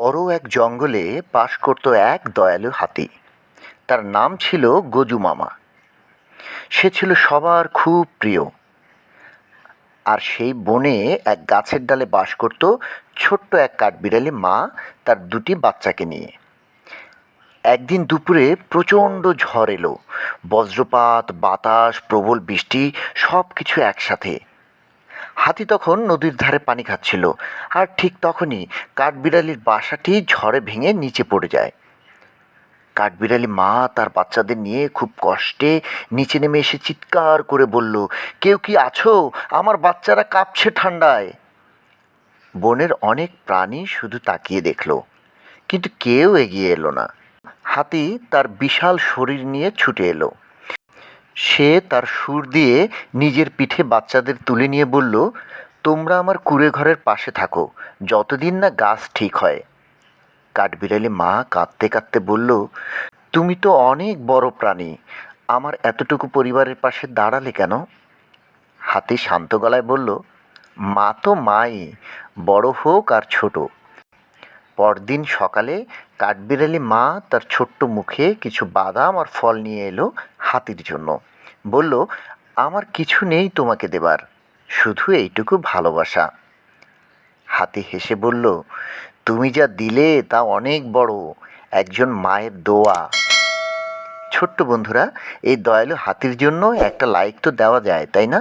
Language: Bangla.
বড় এক জঙ্গলে বাস করত এক দয়ালু হাতি। তার নাম ছিল গজু মামা। সে ছিল সবার খুব প্রিয়। আর সেই বনে এক গাছের ডালে বাস করত ছোট্ট এক কাঠবিড়ালি মা তার দুটি বাচ্চাকে নিয়ে। একদিন দুপুরে প্রচণ্ড ঝড় এলো। বজ্রপাত, বাতাস, প্রবল বৃষ্টি সব কিছু একসাথে। হাতি তখন নদীর ধারে পানি খাচ্ছিল, আর ঠিক তখনই কাঠবিড়ালির বাসাটি ঝড়ে ভেঙে নিচে পড়ে যায়। কাঠবিড়ালি মা তার বাচ্চাদের নিয়ে খুব কষ্টে নিচে নেমে এসে চিৎকার করে বলল, কেউ কি আছো? আমার বাচ্চারা কাঁপছে ঠান্ডায়। বনের অনেক প্রাণী শুধু তাকিয়ে দেখল, কিন্তু কেউ এগিয়ে এলো না। হাতি তার বিশাল শরীর নিয়ে ছুটে এলো। সে তার সুর দিয়ে নিজের পিঠে বাচ্চাদের তুলে নিয়ে বলল, তোমরা আমার কুড়ে ঘরের পাশে থাকো, যতদিন না গাছ ঠিক হয়। কাঠবিড়ালি মা কাঁদতে কাঁদতে বলল, তুমি তো অনেক বড় প্রাণী, আমার এতটুকু পরিবারের পাশে দাঁড়ালে কেন? হাতি শান্ত গলায় বলল, মা তো মাই, বড় হোক আর ছোট। পরদিন সকালে কাঠবিড়ালি মা তার ছোট্ট মুখে কিছু বাদাম আর ফল নিয়ে এলো হাতির জন্য। বলল, আমার কিছু নেই তোমাকে দেবার, শুধু এইটুকু ভালোবাসা। হাতি হেসে বলল, তুমি যা দিলে তা অনেক বড়, একজন মায়ের দোয়া। ছোট্ট বন্ধুরা, এই দয়ালু হাতির জন্য একটা লাইক তো দেওয়া যায়, তাই না?